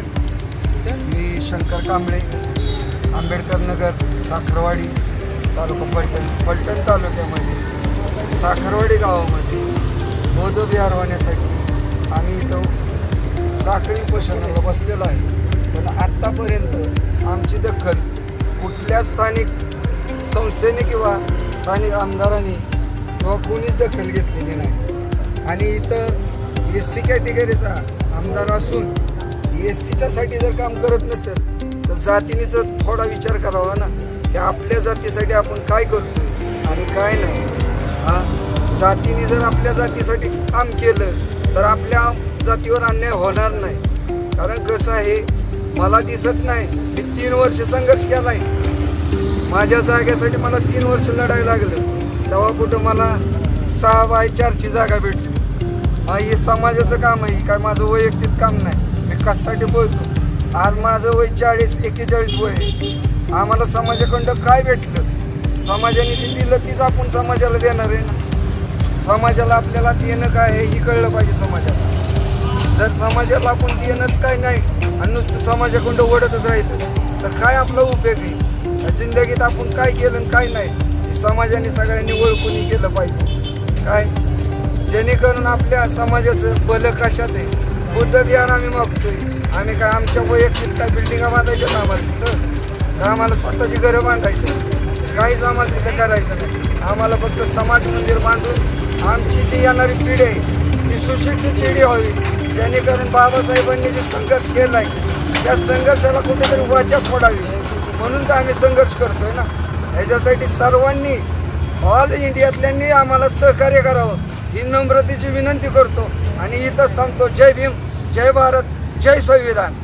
कांबळे मी शंकर कांबळे आंबेडकर नगर साखरवाडी तालुका फलटण फलटण तालुक्यामध्ये साखरवाडी गावामध्ये बौद्ध होण्यासाठी आम्ही इथं साखळी उपोषणाला बसलेलो आहे. पण आत्तापर्यंत आमची दखल कुठल्या स्थानिक संस्थेने किंवा स्थानिक आमदारांनी किंवा कोणीच दखल घेतलेली नाही. आणि इथं एस सी कॅटेगरीचा आमदार असून एस सीच्यासाठी जर काम करत नसेल तर जातीने जर थोडा विचार करावा ना की आपल्या जातीसाठी आपण काय करतो आणि काय नाही. हा? जातीने जर आपल्या जातीसाठी काम केलं तर आपल्या जातीवर अन्याय होणार नाही. कारण कसं आहे मला दिसत नाही मी तीन वर्ष संघर्ष केलाय. माझ्या जागेसाठी मला तीन वर्ष लढायला लागलं. तेव्हा कुठं मला सहा बाय चारची जागा भेटली. हा हे समाजाचं काम आहे काय माझं वैयक्तिक काम नाही. मी कशासाठी बोलतो आज माझं वय चाळीस एक्केचाळीस वय आम्हाला समाजाकडं काय भेटलं? समाजाने ते दिलं तीच आपण समाजाला देणार आहे ना? समाजाला आपल्याला देणं काय आहे ही कळलं पाहिजे समाजाला. जर समाजाला आपण देणंच काय नाही आणि नुसतं समाजाकडं ओढतच राहिलं तर काय आपला उपयोग आहे? जिंदगीत आपण काय केलं आणि काय नाही समाजाने सगळ्यांनी ओळखून केलं पाहिजे. काय? जेणेकरून आपल्या समाजाचं भलं कशात आहे? बुद्ध विहार आम्ही मागतोय. आम्ही काय आमच्या वैयक्तिक काय बिल्डिंगा बांधायच्या आम्हाला तिथं? का आम्हाला स्वतःची घरं बांधायची? काहीच आम्हाला तिथं करायचं नाही. आम्हाला फक्त समाज मंदिर बांधून आमची जी येणारी पिढी आहे ती सुशिक्षित पिढी व्हावी. जेणेकरून बाबासाहेबांनी जे संघर्ष केला आहे त्या संघर्षाला कुठेतरी वाचा फोडावी. म्हणून तर आम्ही संघर्ष करतोय ना. ह्याच्यासाठी सर्वांनी ऑल इंडियातल्यांनी आम्हाला सहकार्य करावं. ही नम्रतेची विनंती करतो. आणि इथंच थांबतो. जय भीम जय भारत जय संविधान.